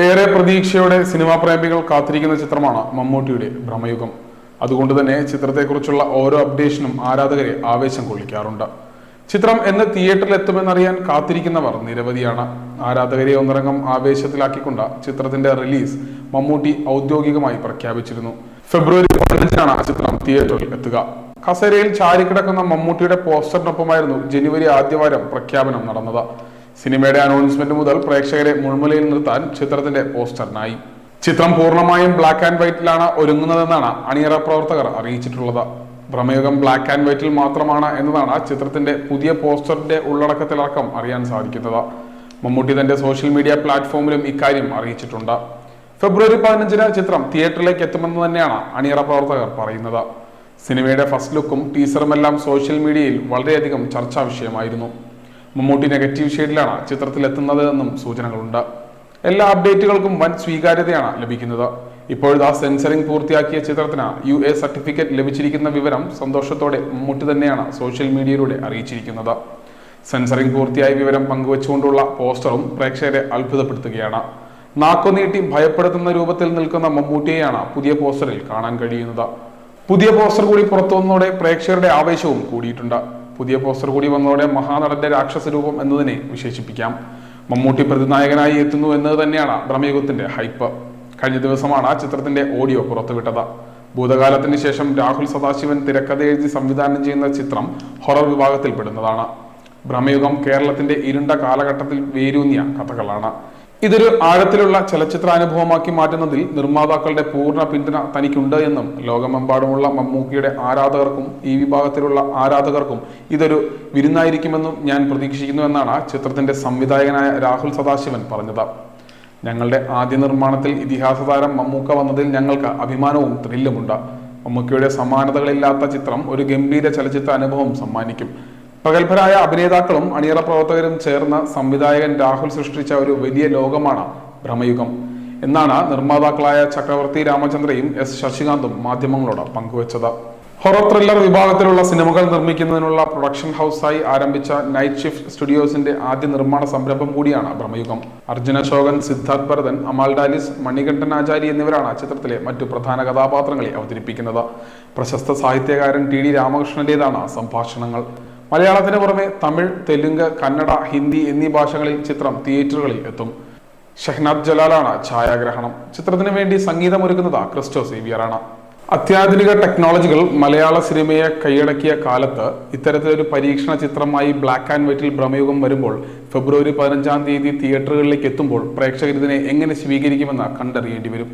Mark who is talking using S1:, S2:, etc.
S1: ഏറെ പ്രതീക്ഷയോടെ സിനിമാ പ്രേമികൾ കാത്തിരിക്കുന്ന ചിത്രമാണ് മമ്മൂട്ടിയുടെ ഭ്രമയുഗം. അതുകൊണ്ട് തന്നെ ചിത്രത്തെക്കുറിച്ചുള്ള ഓരോ അപ്ഡേഷനും ആരാധകരെ ആവേശം കൊള്ളിക്കാറുണ്ട്. ചിത്രം എന്ന് തിയേറ്ററിൽ എത്തുമെന്നറിയാൻ കാത്തിരിക്കുന്നവർ നിരവധിയാണ്. ആരാധകരെ ഒന്നിറങ്ങം ആവേശത്തിലാക്കിക്കൊണ്ട് ചിത്രത്തിന്റെ റിലീസ് മമ്മൂട്ടി ഔദ്യോഗികമായി പ്രഖ്യാപിച്ചിരുന്നു. ഫെബ്രുവരി പതിനഞ്ചിനാണ് ചിത്രം തിയേറ്ററിൽ എത്തുക. കസേരയിൽ ചാരിക്കിടക്കുന്ന മമ്മൂട്ടിയുടെ പോസ്റ്ററിനൊപ്പമായിരുന്നു ജനുവരി ആദ്യവാരം പ്രഖ്യാപനം നടന്നത്. സിനിമയുടെ അനൗൺസ്മെന്റ് മുതൽ പ്രേക്ഷകരെ മുൾമുലയിൽ നിർത്താൻ ചിത്രത്തിന്റെ പോസ്റ്ററിനായി ചിത്രം പൂർണമായും ബ്ലാക്ക് ആൻഡ് വൈറ്റിലാണ് ഒരുങ്ങുന്നതെന്നാണ് അണിയറ പ്രവർത്തകർ അറിയിച്ചിട്ടുള്ളത്. ഭ്രമയുഗം ബ്ലാക്ക് ആൻഡ് വൈറ്റിൽ മാത്രമാണ് എന്നതാണ് ചിത്രത്തിന്റെ പുതിയ പോസ്റ്ററിന്റെ ഉള്ളടക്കത്തിലടക്കം അറിയാൻ സാധിക്കുന്നത്. മമ്മൂട്ടി തന്റെ സോഷ്യൽ മീഡിയ പ്ലാറ്റ്ഫോമിലും ഇക്കാര്യം അറിയിച്ചിട്ടുണ്ട്. ഫെബ്രുവരി പതിനഞ്ചിന് ചിത്രം തിയേറ്ററിലേക്ക് എത്തുമെന്ന് തന്നെയാണ് അണിയറ പ്രവർത്തകർ പറയുന്നത്. സിനിമയുടെ ഫസ്റ്റ് ലുക്കും ടീസറുമെല്ലാം സോഷ്യൽ മീഡിയയിൽ വളരെയധികം ചർച്ചാ വിഷയമായിരുന്നു. മമ്മൂട്ടി നെഗറ്റീവ് ഷെയ്ഡിലാണ് ചിത്രത്തിൽ എത്തുന്നത് എന്നും സൂചനകളുണ്ട്. എല്ലാ അപ്ഡേറ്റുകൾക്കും വൻ സ്വീകാര്യതയാണ് ലഭിക്കുന്നത്. ഇപ്പോഴത്തെ സെൻസറിംഗ് പൂർത്തിയാക്കിയ ചിത്രത്തിന് യു എ സർട്ടിഫിക്കറ്റ് ലഭിച്ചിരിക്കുന്ന വിവരം സന്തോഷത്തോടെ മമ്മൂട്ടി തന്നെയാണ് സോഷ്യൽ മീഡിയയിലൂടെ അറിയിച്ചിരിക്കുന്നത്. സെൻസറിംഗ് പൂർത്തിയായ വിവരം പങ്കുവച്ചുകൊണ്ടുള്ള പോസ്റ്ററും പ്രേക്ഷകരെ അത്ഭുതപ്പെടുത്തുകയാണ്. നാക്കുനീട്ടി ഭയപ്പെടുത്തുന്ന രൂപത്തിൽ നിൽക്കുന്ന മമ്മൂട്ടിയെയാണ് പുതിയ പോസ്റ്ററിൽ കാണാൻ കഴിയുന്നത്. പുതിയ പോസ്റ്റർ കൂടി പുറത്തുവന്നതോടെ പ്രേക്ഷകരുടെ ആവേശവും കൂടിയിട്ടുണ്ട്. പുതിയ പോസ്റ്റർ കൂടി വന്നതോടെ മഹാനടന്റെ രാക്ഷസ രൂപം എന്നതിനെ വിശേഷിപ്പിക്കാം. മമ്മൂട്ടി പ്രതിനായകനായി എത്തുന്നു എന്നത് തന്നെയാണ് ബ്രഹ്മയുഗത്തിന്റെ ഹൈപ്പ്. കഴിഞ്ഞ ദിവസമാണ് ആ ചിത്രത്തിന്റെ ഓഡിയോ പുറത്തുവിട്ടത്. ഭൂതകാലത്തിന് ശേഷം രാഹുൽ സദാശിവൻ തിരക്കഥ എഴുതി സംവിധാനം ചെയ്യുന്ന ചിത്രം ഹൊറർ വിഭാഗത്തിൽപ്പെടുന്നതാണ്. ബ്രഹ്മയുഗം കേരളത്തിന്റെ ഇരുണ്ട കാലഘട്ടത്തിൽ വേരൂന്നിയ കഥകളാണ്. ഇതൊരു ആഴത്തിലുള്ള ചലച്ചിത്ര അനുഭവമാക്കി മാറ്റുന്നതിൽ നിർമ്മാതാക്കളുടെ പൂർണ പിന്തുണ തനിക്കുണ്ട് എന്നും ലോകമെമ്പാടുമുള്ള മമ്മൂക്കിയുടെ ആരാധകർക്കും ഈ വിഭാഗത്തിലുള്ള ആരാധകർക്കും ഇതൊരു വിരുന്നായിരിക്കുമെന്നും ഞാൻ പ്രതീക്ഷിക്കുന്നു എന്നാണ് ചിത്രത്തിന്റെ സംവിധായകനായ രാഹുൽ സദാശിവൻ പറഞ്ഞത്. ഞങ്ങളുടെ ആദ്യ നിർമ്മാണത്തിൽ ഇതിഹാസ താരം മമ്മൂക്ക വന്നതിൽ ഞങ്ങൾക്ക് അഭിമാനവും ത്രില്ലുമുണ്ട്. മമ്മൂക്കയുടെ സമാനതകളില്ലാത്ത ചിത്രം ഒരു ഗംഭീര ചലച്ചിത്ര അനുഭവം സമ്മാനിക്കും. പ്രഗത്ഭരായ അഭിനേതാക്കളും അണിയറ പ്രവർത്തകരും ചേർന്ന സംവിധായകൻ രാഹുൽ സൃഷ്ടിച്ച ഒരു വലിയ ലോകമാണ് ഭ്രമയുഗം. എന്നാണ് നിർമ്മാതാക്കളായ ചക്രവർത്തി രാമചന്ദ്രയും എസ് ശശികാന്തും മാധ്യമങ്ങളോട് പങ്കുവച്ചത്. ഹൊറർ ത്രില്ലർ വിഭാഗത്തിലുള്ള സിനിമകൾ നിർമ്മിക്കുന്നതിനുള്ള പ്രൊഡക്ഷൻ ഹൗസായി ആരംഭിച്ച നൈറ്റ് ഷിഫ്റ്റ് സ്റ്റുഡിയോസിന്റെ ആദ്യ നിർമ്മാണ സംരംഭം കൂടിയാണ് ഭ്രമയുഗം. അർജുന ശോകൻ സിദ്ധാർത്ഥ് ഭരതൻ അമാൽ ഡാലിസ് മണികണ്ഠൻ ആചാരി എന്നിവരാണ് ചിത്രത്തിലെ മറ്റു പ്രധാന കഥാപാത്രങ്ങളെ അവതരിപ്പിക്കുന്നത്. പ്രശസ്ത സാഹിത്യകാരൻ ടി ഡി രാമകൃഷ്ണന്റേതാണ് സംഭാഷണങ്ങൾ. മലയാളത്തിന് പുറമെ തമിഴ് തെലുങ്ക് കന്നഡ ഹിന്ദി എന്നീ ഭാഷകളിൽ ചിത്രം തിയേറ്ററുകളിൽ എത്തും. ഷഹ്നാദ് ജലാലാണ് ഛായാഗ്രഹണം. ചിത്രത്തിന് വേണ്ടി സംഗീതം ഒരുക്കുന്നത് ക്രിസ്റ്റോ സേവിയറാണ്. അത്യാധുനിക ടെക്നോളജികൾ മലയാള സിനിമയെ കൈയടക്കിയ കാലത്ത് ഇത്തരത്തിലൊരു പരീക്ഷണ ചിത്രമായി ബ്ലാക്ക് ആൻഡ് വൈറ്റിൽ ഭ്രമയുഗം വരുമ്പോൾ ഫെബ്രുവരി പതിനഞ്ചാം തീയതി തിയേറ്ററുകളിലേക്ക് എത്തുമ്പോൾ പ്രേക്ഷകരിതിനെ എങ്ങനെ സ്വീകരിക്കുമെന്ന് കണ്ടറിയേണ്ടി വരും.